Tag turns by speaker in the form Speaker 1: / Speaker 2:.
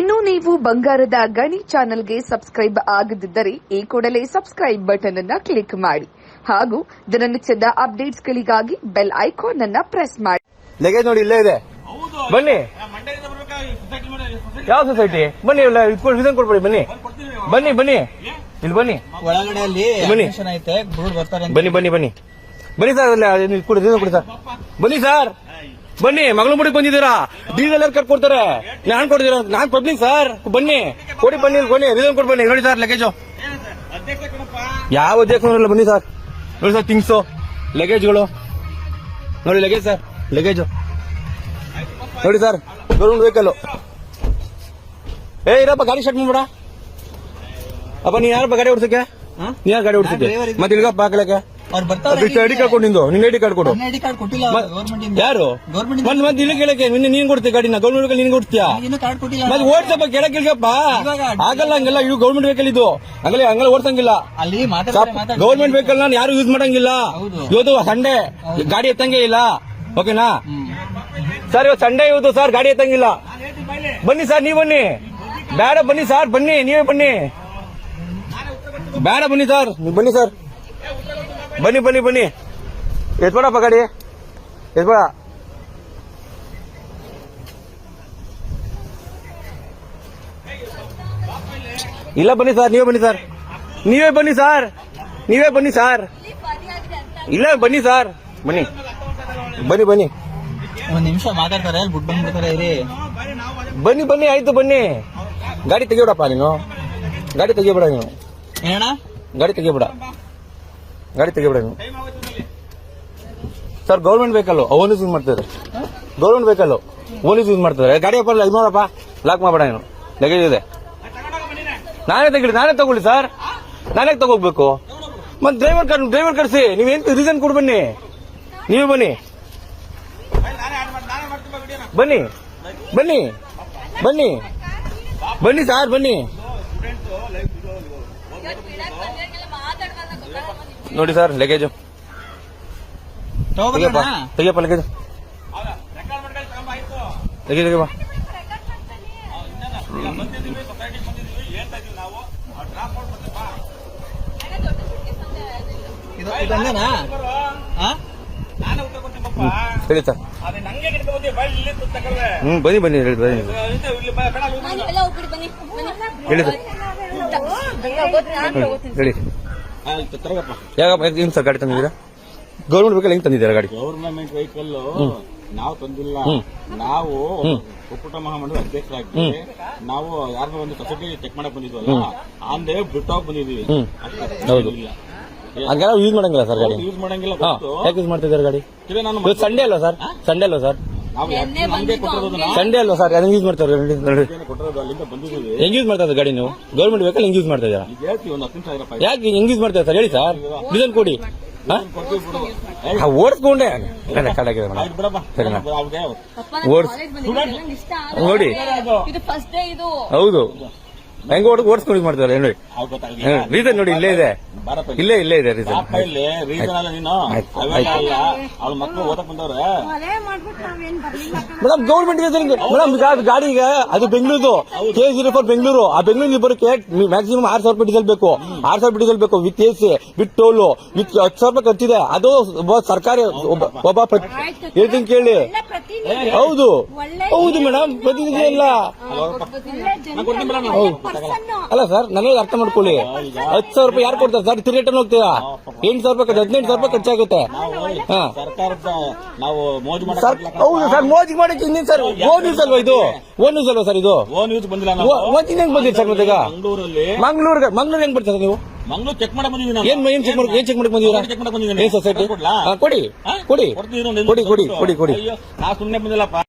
Speaker 1: ಇನ್ನು ನೀವು ಬಂಗಾರದ ಗಣಿ ಚಾನೆಲ್ಗೆ ಸಬ್ಸ್ಕ್ರೈಬ್ ಆಗದಿದ್ದರೆ ಈ ಕೂಡಲೇ ಸಬ್ಸ್ಕ್ರೈಬ್ ಬಟನ್ ಅನ್ನ ಕ್ಲಿಕ್ ಮಾಡಿ ಹಾಗೂ ದಿನನಿತ್ಯದ ಅಪ್ಡೇಟ್ಸ್ಗಳಿಗಾಗಿ ಬೆಲ್ ಐಕಾನ್ ಅನ್ನ ಪ್ರೆಸ್ ಮಾಡಿ.
Speaker 2: ಲಗೇಜ್ ನೋಡಿ ಇಲ್ಲೇ ಇದೆ. ಬನ್ನಿ. ಯಾವ ಸೊಸೈಟಿ ಬನ್ನಿ ಕೊಡ್ಬೇಡಿ ಬನ್ನಿ. ಬನ್ನಿ ಬನ್ನಿ. ಇಲ್ಲಿ ಬನ್ನಿ.
Speaker 3: ಒಳಗಡೆ
Speaker 2: ಬನ್ನಿ.
Speaker 3: ಐತೆ ಹುಡುಗರು ಬರ್ತಾರೆ
Speaker 2: ಬನ್ನಿ ಬನ್ನಿ ಬನ್ನಿ. ಬನ್ನಿ ಸರ್ ಅಲ್ಲಿ ಕೊಡಿ ಸರ್. ಬನ್ನಿ ಸರ್. ಬನ್ನಿ ಮಗಳು ಮುಡಿಗೆ ಬಂದಿದ್ದೀರಾ? ಡೀಸೆಲ್ ಯಾರು ಕಟ್ಕೊಡ್ತಾರೆ? ನಾನ್ ಕೊಡ್ತೀರ ನಾನ್ ಕೊಡ್ತೀನಿ ಸರ್. ಬನ್ನಿ ಕೊಡಿ ಬನ್ನಿ ಇಲ್ಲಿ ಬನ್ನಿ ರೀಸನ್ ಕೊಟ್ಟು ಬನ್ನಿ. ನೋಡಿ ಸರ್ ಲಗೇಜು ಯಾವ ಅಧ್ಯಕ್ಷ ಬನ್ನಿ ಸರ್. ನೋಡಿ ಸರ್ ಥಿಂಗ್ಸು ಲಗೇಜ್ಗಳು ನೋಡಿ ಲಗೇಜ್ ಸರ್ ಲಗೇಜು ನೋಡಿ ಸರ್ ಗೌರ್ಮೆಂಟ್ ವೆಹಿಕಲ್ ಏ ಇರಪ್ಪ ಗಾಡಿ ಸ್ಟಾರ್ಟ್ ಮಾಡ್ಬೇಡ. ಅಪ್ಪ ನೀ ಯಾರಪ್ಪ ಗಾಡಿ ಓಡಿಸಕ್ಕೆ? ನೀ ಯಾರು ಗಾಡಿ ಓಡಿಸಕ್ಕೆ?
Speaker 3: ಇದ್ದೀನಿ.
Speaker 2: ಮತ್ತೆ ಇಲ್ಗಪ್ಪ ಹಾಕಲಕ್ಕೆ
Speaker 3: ಅವ್ರು ಬರ್ತಾರೆ
Speaker 2: ಐಡಿ ಕಾರ್ಡ್ ಕೊಡು ನಿಂದು ನಿನ್ನ ಐಡಿ ಕಾರ್ಡ್ ಕೊಡು.
Speaker 3: ಐಡಿ ಕಾರ್ಡ್ ಕೊಟ್ಟಿಲ್ಲ
Speaker 2: ಮತ್-
Speaker 3: ಗೌರ್ಮೆಂಟ್ ಇಂದ.
Speaker 2: ಯಾರು?
Speaker 3: ಗೌರ್ಮೆಂಟ್
Speaker 2: ಮತ್ತೆ ಮತ್ತೆ ಇಲ್ಲಿ ಕೇಳಕ್ಕೆ ನಿನ್ನೆ ನೀನ್ ಕೊಡ್ತೀಯ ಗಾಡಿನ ಗೌರ್ಮೆಂಟ್ ವೆಹಿಕಲ್ ನೀನ್ ಕೊಡ್ತೀಯಾ?
Speaker 3: ಇನ್ನೂ ಕಾರ್ಡ್ ಕೊಟ್ಟಿಲ್ಲ.
Speaker 2: ಮತ್ತೆ ಓಡ್ಸಪ್ಪ ಇಲ್ಗಪ್ಪ
Speaker 3: ಇವಾಗ
Speaker 2: ಆಗಲ್ಲ ಹಂಗೆಲ್ಲ ಇವು ಗೌರ್ಮೆಂಟ್ ವೆಹಿಕಲ್ ಇದು. ಹಂಗಲ್ಲ ಹಂಗಲ್ಲ ಓಡ್ಸಂಗಿಲ್ಲ.
Speaker 3: ಅಲ್ಲಿ ಮಾತಾಡ್ತಾರೆ
Speaker 2: ಗೌರ್ಮೆಂಟ್ ವೆಹಿಕಲ್ ನಾನು ಯಾರು ಯೂಸ್ ಮಾಡಂಗಿಲ್ಲ.
Speaker 3: ಹೌದು.
Speaker 2: ಇವತ್ತು ಸಂಡೇ ಗಾಡಿ ಎತ್ತಂಗೆ ಇಲ್ಲ. ಓಕೆನಾ? ಸರ್ ಇವತ್ತು ಸಂಡೇ ಇವತ್ತು ಸರ್ ಗಾಡಿ ಎತ್ತಂಗಿಲ್ಲ. ಬನ್ನಿ ಸರ್ ನೀವು ಬನ್ನಿ. ಬೇಡ ಬನ್ನಿ ಸರ್ ಬನ್ನಿ ನೀವೇ ಬನ್ನಿ. ಬೇಡ ಬನ್ನಿ ಸರ್. ನೀವು ಬನ್ನಿ ಸರ್. ಬನ್ನಿ ಬನ್ನಿ ಬನ್ನಿ. ಎತ್ಬೇಡಪ್ಪ ಗಾಡಿ ಎತ್ಬೇಡ. ಇಲ್ಲ ಬನ್ನಿ ಸರ್ ನೀವೇ ಬನ್ನಿ ಸರ್. ನೀವೇ ಬನ್ನಿ ಸರ್. ನೀವೇ ಬನ್ನಿ ಸರ್. ಇಲ್ಲ ಬನ್ನಿ ಸರ್. ಬನ್ನಿ. ಬನ್ನಿ ಬನ್ನಿ.
Speaker 3: ಒಂದ್ ನಿಮಿಷ ಮಾತಾಡ್ತಾರೆ ಬಿಟ್ಟು ಬಂದ್ಬಿಡ್ತಾರೆ ಇರಿ
Speaker 2: ಬನ್ನಿ ಬನ್ನಿ ಆಯ್ತು ಬನ್ನಿ. ಗಾಡಿ ತೆಗಿಬೇಡಪ್ಪ ನೀನು. ಗಾಡಿ ತೆಗಿಬೇಡ ನೀನು.
Speaker 3: ಏನಣ್ಣ?
Speaker 2: ಗಾಡಿ ತೆಗಿಬೇಡ. ಗಾಡಿ ತೆಗಿಬಿಡ ಸರ್ ಗೌರ್ಮೆಂಟ್ ಬೇಕಲ್ಲ ಓನ್ ಯೂಸ್ ಮಾಡ್ತಾರೆ ಗೌರ್ಮೆಂಟ್ ಬೇಕಲ್ಲ ಓನ್ ಯೂಸ್ ಮಾಡ್ತಾರೆ ಗಾಡಿ ಅಪ್ಪ ಇದು ನೋಡಪ್ಪ. ಲಾಕ್ ಮಾಡಬೇಡ ನೀನು. ಲಗೇಜ್ ಇದೆ. ನಾನೇ ತೆಗಿಲಿ, ನಾನೇ ತಗೊಳ್ಳಿ, ಸರ್. ನಾನೇ ತಗೋಗ್ಬೇಕು. ಮತ್ತೆ ಡ್ರೈವರ್ ಕರ್ ಡ್ರೈವರ್ ಕರ್ಸಿ. ನೀವೇನ್ ರೀಸನ್ ಕೊಡು ಬನ್ನಿ. ನೀವೇ ಬನ್ನಿ. ಬನ್ನಿ. ಬನ್ನಿ. ಬನ್ನಿ. ಬನ್ನಿ, ಸರ್, ಬನ್ನಿ. ನೋಡಿ ಸರ್ ಲಗೇಜು ತೆಗಿಯಪ್ಪ ತೆಗಿಯಪ್ಪ ಲಗೇಜ್ ತೆಗಿ ತೆಗಿಯಪ್ಪ. ಹೇಳಿ ಸರ್. ಹ್ಮ್ ಬನ್ನಿ ಬನ್ನಿ ಹೇಳಿ ಬನ್ನಿ. ಹೇಳಿ ಸರ್.
Speaker 4: ಹೋಗ್ತೀನಿ, ನಾನು ಹೋಗ್ತೀನಿ.
Speaker 2: ಹೇಳಿ. ಯಾಕಪ್ಪ ಹೆಂಗ್ ಸರ್ ಗಾಡಿ ತಂದಿದ್ದೀರಾ? ಗೌರ್ಮೆಂಟ್ ವೆಹಿಕಲ್ ಹೆಂಗ್ ತಂದಿದ್ದೀರಾ ಗಾಡಿ?
Speaker 5: ಗೌರ್ಮೆಂಟ್ ವೆಹಿಕಲ್ ನಾವು ತಂದಿಲ್ಲ. ನಾವು. ಒಕ್ಕೂಟ ಮಹಾಮಂಡಲ ಅಧ್ಯಕ್ಷರಾಗಿ ನಾವು ಯಾರನ್ನ ಒಂದು ಸೊಸೈಟಿ ಚೆಕ್ ಮಾಡಕ್ ಬಂದಿದ್ವಲ್ಲ ಅಂದೇ ಬಿಟ್ಟೋಗ್ ಬಂದಿದೀವಿ.
Speaker 2: ಹೌದು. ಹಂಗೆಲ್ಲ ಯೂಸ್ ಮಾಡಂಗಿಲ್ಲ ಸರ್ ಗಾಡಿ?
Speaker 5: ಯೂಸ್ ಮಾಡಂಗಿಲ್ಲ
Speaker 2: ಯಾಕೆ ಯೂಸ್ ಮಾಡ್ತಿದ್ದಾರೆ ಗಾಡಿ?
Speaker 5: ನಾನು
Speaker 2: ಸಂಡೇ ಅಲ್ವಾ ಸರ್? ಸಂಡೇ ಅಲ್ವಾ ಸರ್? ಸಂಡೇ ಅಲ್ವಾ ಸರ್? ಹೆಂಗ್ ಯೂಸ್ ಮಾಡ್ತಾರೆ ನೋಡಿ ಹೆಂಗ್ ಯೂಸ್ ಮಾಡ್ತಾ ಇದ್ದಾರೆ ಗಾಡಿ ನೀವು? ಗೌರ್ಮೆಂಟ್ ವೆಹಿಕಲ್ ಹೆಂಗ್ ಯೂಸ್ ಮಾಡ್ತಾ ಇದ್ದೀರಾ? ಯಾಕೆ ಹೆಂಗ್ ಯೂಸ್ ಮಾಡ್ತಾರೆ ಸರ್? ಹೇಳಿ ಸರ್. ರೀಸನ್ ಕೊಡಿ. ಓಡಿಸ್ಕೊಂಡೆ.
Speaker 5: ಕಡಾಗಿದೆ
Speaker 2: ಸರಿನಾ? ಓಡ್ಸ್-. ನೋಡಿ.
Speaker 4: ಇದು ಫಸ್ಟ್ ಡೇ ಇದು.
Speaker 2: ಹೌದು. ಹೆಂಗ್ ಓಡ್ ಓಡಿಸ್ಕೊಂಡು ಮಾಡ್ತಾರೆ ನೋಡಿ. ರೀಸನ್ ನೋಡಿ ಇಲ್ಲೇ ಇದೆ. ಇಲ್ಲೇ ಇಲ್ಲೇ ಇದೆ ರೀಸನ್ ಮೇಡಮ್ ಗೌರ್ಮೆಂಟ್ ಮೇಡಮ್ ಗಾಡಿಗೆ ಅದು ಗಾಡಿ ಈಗ ಅದು Bengaluru K zero four Bengaluru. ಆ ಬೆಂಗಳೂರಿಗೆ ಬರೋಕೆ ಮ್ಯಾಕ್ಸಿಮಮ್ ಆರ್ ಸಾವಿರ ರೂಪಾಯಿ ಡೀಸೆಲ್ ಬೇಕು. ಆರ್ ಸಾವಿರ ರೂಪಾಯಿ ಡೀಸೆಲ್ ಬೇಕು with A C with toll with ಹತ್ತು ಸಾವಿರ ರೂಪಾಯಿ ಖರ್ಚಿದೆ. ಅದು ಒಬ್ಬ ಸರ್ಕಾರಿ ಒಬ್ಬ ಹೇಳ್ತೀನಿ ಕೇಳಿ. ಹೌದು. ಹೌದು ಮೇಡಮ್ ಪ್ರತಿನಿಧಿ ಇಲ್ಲ ಹೌದು. ಅಲ್ಲ ಸರ್ ನನಗೆ ಅರ್ಥ ಮಾಡ್ಕೊಳ್ಳಿ. ಹತ್ತು ಸಾವಿರ ರೂಪಾಯಿ ಯಾರು ಕೊಡ್ತಾರೆ? ಸರ್ ತಿರುಗೇಟನ್ ಹೋಗ್ತೀರಾ? ಎಂಟು ಸಾವಿರ ರೂಪಾಯಿ ಹದಿನೆಂಟು ಸಾವಿರ ರೂಪಾಯಿ ಖರ್ಚಾಗುತ್ತೆ ಹಾ.
Speaker 5: ಸರ್ಕಾರದ ನಾವು ಮೋಜು
Speaker 2: ಸರ್
Speaker 5: ಮಾಡಕ್
Speaker 2: ಹೌದು ಸರ್ ಮೋಜಿಗೆ ಮಾಡಕ್ಕೆ ಇನ್ನೇನು ಸರ್ ಓನ್ ನ್ಯೂಸ್ ಅಲ್ವಾ ಇದು? ಓನ್ ನ್ಯೂಸ್ ಅಲ್ವಾ ಸರ್ ಇದು?
Speaker 5: ಓನ್ ಯೂಸ್ ಬಂದಿಲ್ಲ ನಾವು.
Speaker 2: ಓನ್ ಹೆಂಗ್ ಬಂದಿರಿ ಸರ್ ಮತ್ತೆ ಈಗ
Speaker 5: ಮಂಗಳೂರಲ್ಲಿ
Speaker 2: ಮಂಗ್ಳೂರ್ಗೆ ಮಂಗ್ಳೂರ್ ಹೆಂಗ್ ಬರ್ತಾರೆ ನೀವು?
Speaker 5: ಮಂಗಳೂರು ಚೆಕ್ ಮಾಡಕ್ ಬಂದಿದ್ದೀವಿ ನಾವು.
Speaker 2: ಏನ್ ಏನ್ ಚೆಕ್ ಮಾಡಿ ಏನ್ ಚೆಕ್ ಮಾಡಕ್ ಬಂದಿದ್ದೀರಾ
Speaker 5: ಚೆಕ್ ಮಾಡಕ್ ಬಂದಿದ್ದೀನಿ
Speaker 2: ಏನ್ ಸೊಸೈಟಿ
Speaker 5: ಕೊಡ್ಲಾ?
Speaker 2: ಕೊಡಿ.
Speaker 5: ಹಾ?
Speaker 2: ಕೊಡಿ.
Speaker 5: ಕೊಡ್ತೀನಿ ಇರು,
Speaker 2: ಕೊಡಿ ಕೊಡಿ ಕೊಡಿ ಕೊಡಿ.
Speaker 5: ಅಯ್ಯೋ ನಾ ಸುಮ್ನೆ ಬಂದಿಲ್ಲಪ್ಪ.